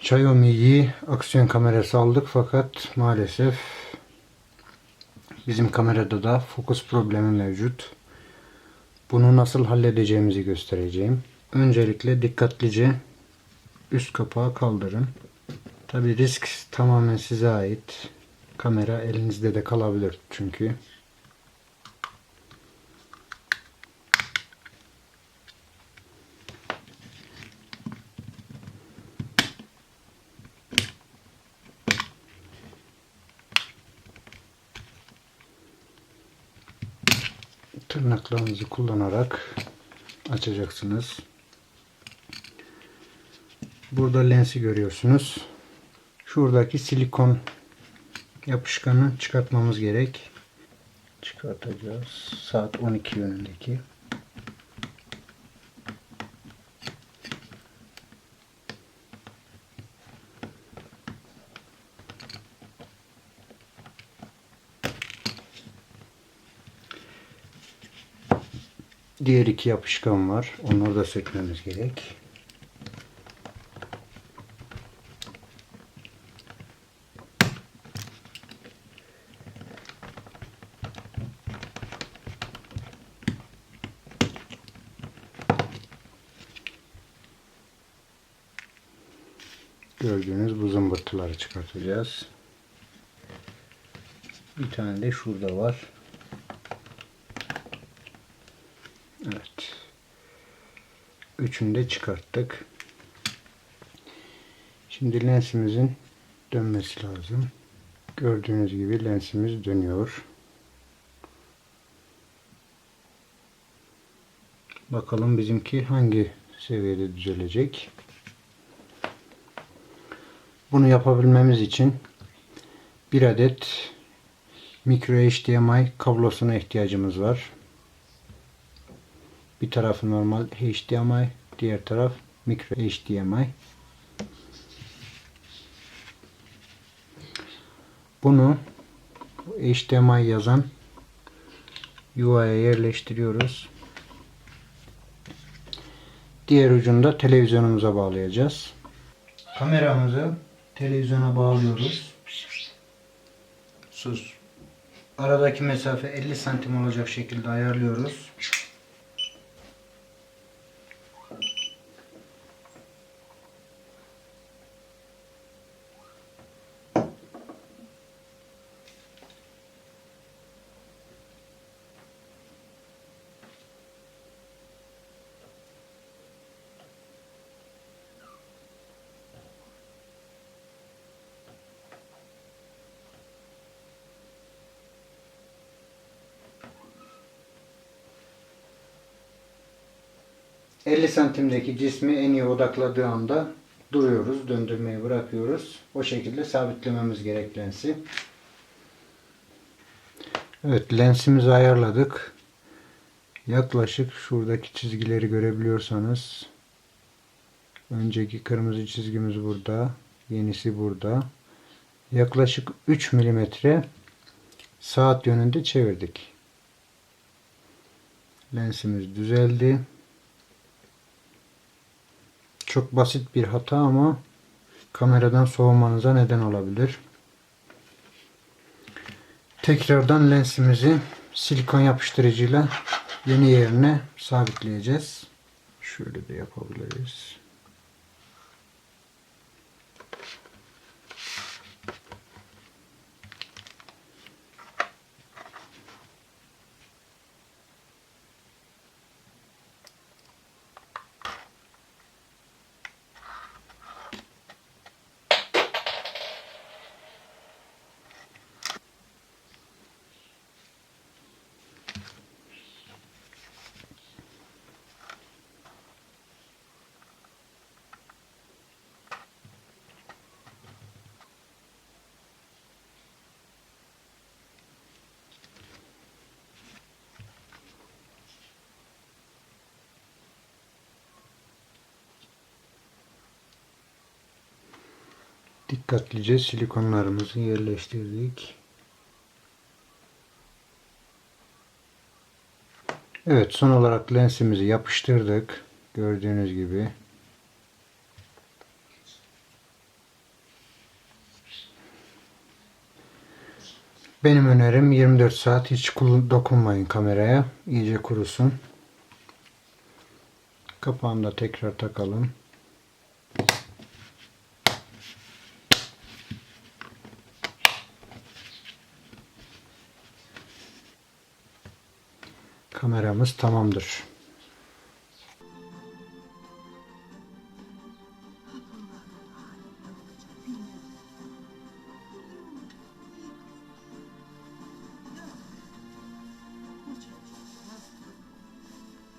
Xiaomi'yi aksiyon kamerası aldık fakat maalesef bizim kamerada da fokus problemi mevcut. Bunu nasıl halledeceğimizi göstereceğim. Öncelikle dikkatlice üst kapağı kaldırın. Tabi risk tamamen size ait. Kamera elinizde de kalabilir çünkü. Tırnaklarınızı kullanarak açacaksınız. Burada lensi görüyorsunuz. Şuradaki silikon yapışkanı çıkartmamız gerek. Çıkartacağız. Saat 12 yönündeki. Diğer iki yapışkan var. Onları da sökmemiz gerek. Gördüğünüz bu zımbırtıları çıkartacağız. Bir tane de şurada var. Evet. Üçünü de çıkarttık. Şimdi lensimizin dönmesi lazım. Gördüğünüz gibi lensimiz dönüyor. Bakalım bizimki hangi seviyede düzelecek. Bunu yapabilmemiz için bir adet micro HDMI kablosuna ihtiyacımız var. Bir tarafı normal HDMI, diğer taraf micro HDMI. Bunu HDMI yazan yuvaya yerleştiriyoruz. Diğer ucunda televizyonumuza bağlayacağız. Kameramızı televizyona bağlıyoruz. Sus. Aradaki mesafe 50 santim olacak şekilde ayarlıyoruz. ...50 santimdeki cismi en iyi odakladığı anda duruyoruz. Döndürmeyi bırakıyoruz. O şekilde sabitlememiz gerek lensi. Evet lensimizi ayarladık. Yaklaşık şuradaki çizgileri görebiliyorsanız önceki kırmızı çizgimiz burada. Yenisi burada. Yaklaşık 3 milimetre saat yönünde çevirdik. Lensimiz düzeldi. Çok basit bir hata ama kameradan soğumanıza neden olabilir. Tekrardan lensimizi silikon yapıştırıcıyla yeni yerine sabitleyeceğiz. Şöyle de yapabiliriz. Dikkatlice silikonlarımızı yerleştirdik. Evet son olarak lensimizi yapıştırdık. Gördüğünüz gibi. Benim önerim 24 saat hiç dokunmayın kameraya. İyice kurusun. Kapağını da tekrar takalım. Kameramız tamamdır.